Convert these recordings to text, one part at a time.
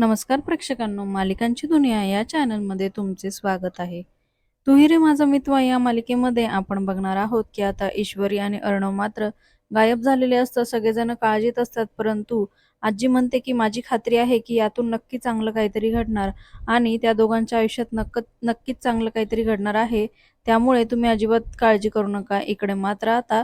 नमस्कार प्रेक्षकांनो मालिकांची दुनिया या चॅनलमध्ये तुमचे स्वागत आहे. तुही रे माझा मित्र या मालिकेमध्ये आपण बघणार आहोत की आता ईश्वरी आणि अर्णव मात्र गायब झालेले असतात सगळेजण काळजीत असतात परंतु आजी म्हणते की माझी खात्री आहे की यातून नक्की चांगलं काहीतरी घडणार आणि त्या दोघांच्या आयुष्यात नक्क नक्कीच चांगलं काहीतरी घडणार आहे. त्यामुळे तुम्ही अजिबात काळजी करू नका. इकडे मात्र आता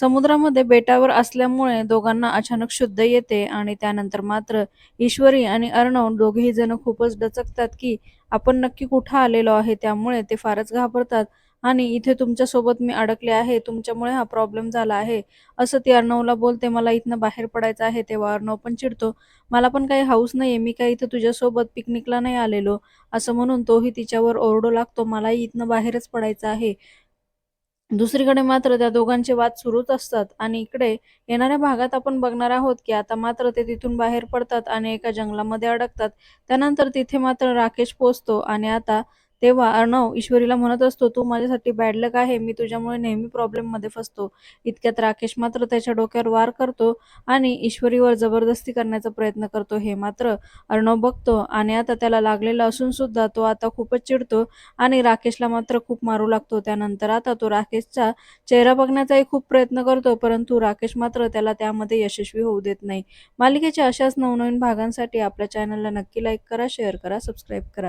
समुद्रामध्ये बेटावर असल्यामुळे दोघांना अचानक शुद्ध येते आणि त्यानंतर मात्र ईश्वरी आणि अर्णव दोघेही जण खूपच डचकतात की आपण नक्की कुठं आलेलो आहे त्यामुळे ते फारच घाबरतात. आणि इथे तुमच्यासोबत मी अडकले आहे तुमच्यामुळे हा प्रॉब्लेम झाला आहे असं ती अर्णवला बोलते. मला इथनं बाहेर पडायचं आहे तेव्हा अर्णव पण चिडतो. मला पण काही हाऊस नाहीये मी काही इथं तुझ्यासोबत पिकनिकला नाही आलेलो असं म्हणून तोही तिच्यावर ओरडू लागतो. मलाही इथनं बाहेरच पडायचं आहे. दुसरीकडे मात्र त्या दोघांचे वाद सुरूच असतात आणि इकडे येणाऱ्या भागात आपण बघणार आहोत की आता मात्र ते तिथून बाहेर पडतात आणि एका जंगलामध्ये अडकतात. त्यानंतर तिथे मात्र राकेश पोचतो आणि आता तेव्हा अर्णव ईश्वरीला म्हणत असतो तू माझ्यासाठी बॅड लक आहे मी तुझ्यामुळे नेहमी प्रॉब्लेममध्ये फसतो. इतक्यात राकेश मात्र त्याच्या डोक्यावर वार करतो आणि ईश्वरीवर जबरदस्ती करण्याचा प्रयत्न करतो. हे मात्र अर्णव बघतो आणि आता त्याला लागलेला असून सुद्धा तो आता खूपच चिडतो आणि राकेशला मात्र खूप मारू लागतो. त्यानंतर आता तो राकेशचा चेहरा बघण्याचाही खूप प्रयत्न करतो परंतु राकेश मात्र त्याला त्यामध्ये यशस्वी होऊ देत नाही. मालिकेच्या अशाच नवनवीन भागांसाठी आपल्या चॅनलला नक्की लाईक करा शेअर करा सबस्क्राईब करा.